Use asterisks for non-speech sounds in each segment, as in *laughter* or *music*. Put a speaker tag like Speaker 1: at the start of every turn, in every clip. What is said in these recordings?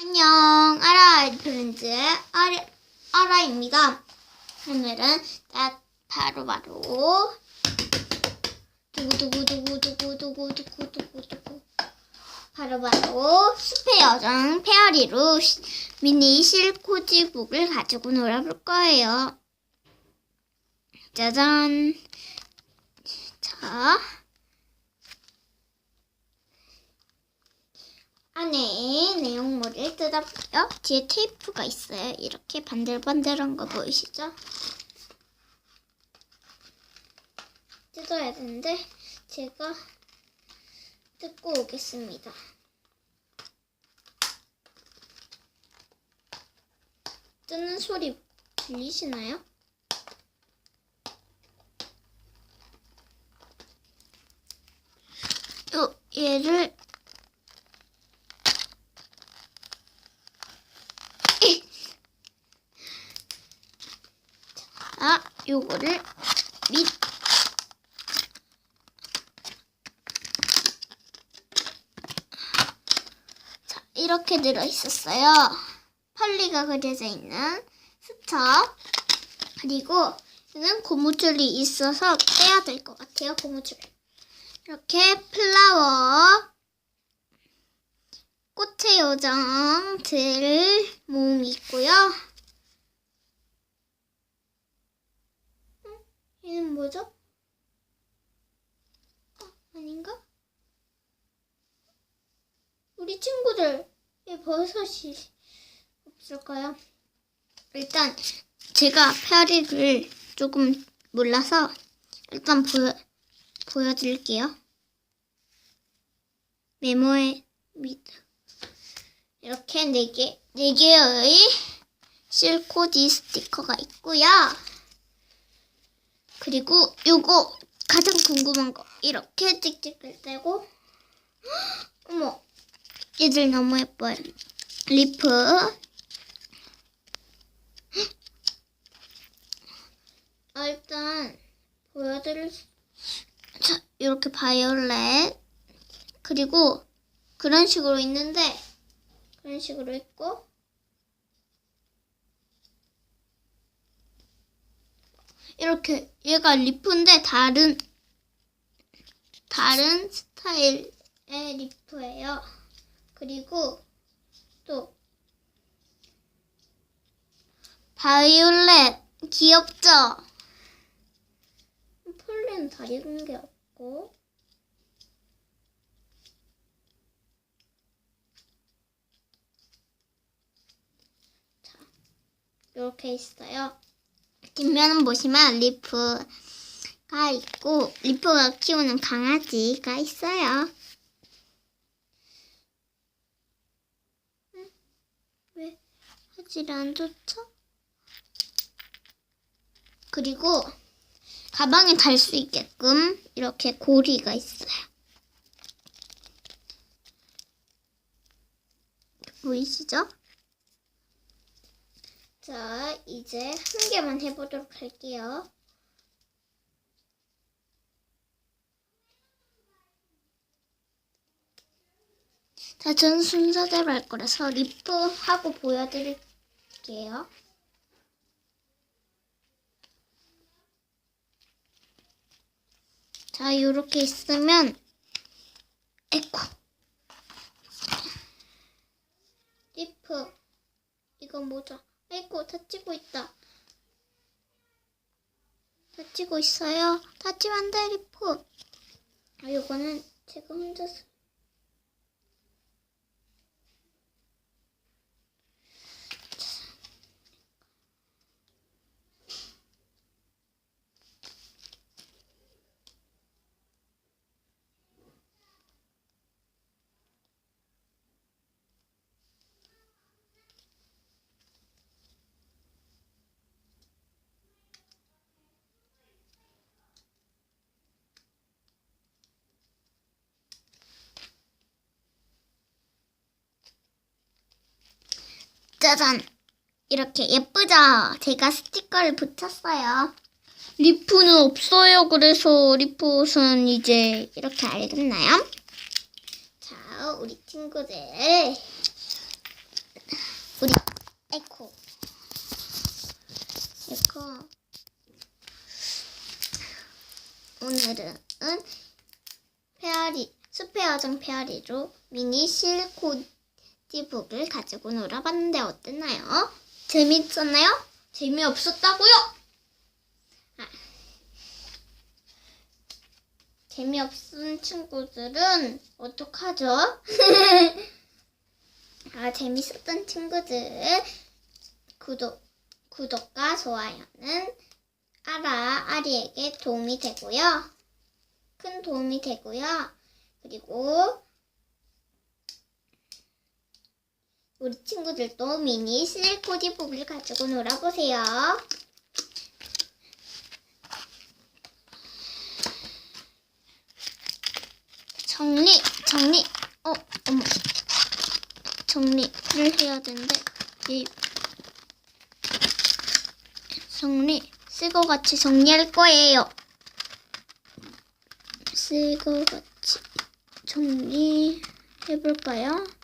Speaker 1: 안녕, 아라 아라, 아라입니다. 오늘은 나 바로 바로 두구두구두구두구두구두구두구두구 바로 바로 숲의 여정 페어리로 시- 미니 실코지북을 가지고 놀아볼 거예요. 짜잔. 자. 안에 내용물을 뜯어볼게요. 뒤에 테이프가 있어요. 이렇게 반들반들한 거 보이시죠? 뜯어야 되는데 제가 뜯고 오겠습니다. 뜯는 소리 들리시나요? 요 얘를 자, 요거를 밑 자, 이렇게 들어 있었어요. 펄리가 그려져 있는 스톱. 그리고 이는 고무줄이 있어서 빼야 될 것 같아요. 고무줄. 이렇게 플라워, 꽃의 요정들 모음이 있고요. 얘는 뭐죠? 어, 아닌가? 우리 친구들 왜 버섯이 없을까요? 일단 제가 페어리를 조금 몰라서 일단 보여 보여드릴게요. 메모에 밑 이렇게 네 개, 네 개의 실코디 스티커가 있고요. 그리고 요거 가장 궁금한 거. 이렇게 찍찍을 떼고 어머 얘들 너무 예뻐요. 리프. 아, 일단 보여드릴 수... 자 이렇게 바이올렛. 그리고 그런 식으로 있는데 그런 식으로 있고 이렇게 얘가 리프인데 다른 다른 스타일의 리프예요. 그리고 또 바이올렛 귀엽죠? 폴리는 다 익은 게 없고 자 이렇게 있어요. 뒷면은 보시면 리프가 있고 리프가 키우는 강아지가 있어요. 응? 왜 화질이 안 좋죠? 그리고 가방에 달 수 있게끔 이렇게 고리가 있어요. 보이시죠? 자, 이제 한 개만 해보도록 할게요. 자, 전 순서대로 할 거라서 리프하고 보여드릴게요. 자, 이렇게 있으면, 에코. 리프. 이건 뭐죠? 아이고, 다치고 있다. 다치고 있어요. 다치면 안 돼, 리프. 아, 요거는 제가 혼자 짜잔! 이렇게 예쁘죠? 제가 스티커를 붙였어요. 리프는 없어요. 그래서 리프 옷은 이제 이렇게 알겠나요? 자, 우리 친구들 우리 에코. 에코. 오늘은 페어리, 여정 페어리로 미니 실코 지북을 가지고 놀아봤는데 어땠나요? 재밌었나요? 재미없었다고요? 아, 재미없은 친구들은 어떡하죠? *laughs* 아, 재밌었던 친구들 구독, 구독과 좋아요는 아라, 아리에게 도움이 되고요. 큰 도움이 되고요. 그리고 우리 친구들도 미니 스낵코디북을 가지고 놀아보세요. 정리, 정리, 어, 어머. 정리를 해야 되는데, 이 정리, 쓰고 같이 정리할 거예요. 쓰고 같이 정리해볼까요?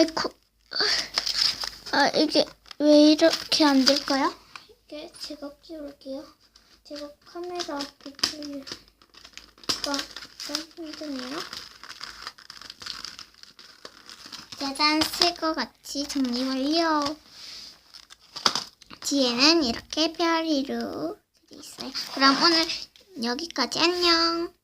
Speaker 1: 아이쿠, 아, 이게 왜 이렇게 안 될까요? 이게 제가 끼울게요. 제가 카메라 앞에 끼우기가 좀 힘드네요. 짜잔, 쓸것 같이 정리 완료. 뒤에는 이렇게 별이로 돼 있어요. 그럼 오늘 여기까지 안녕.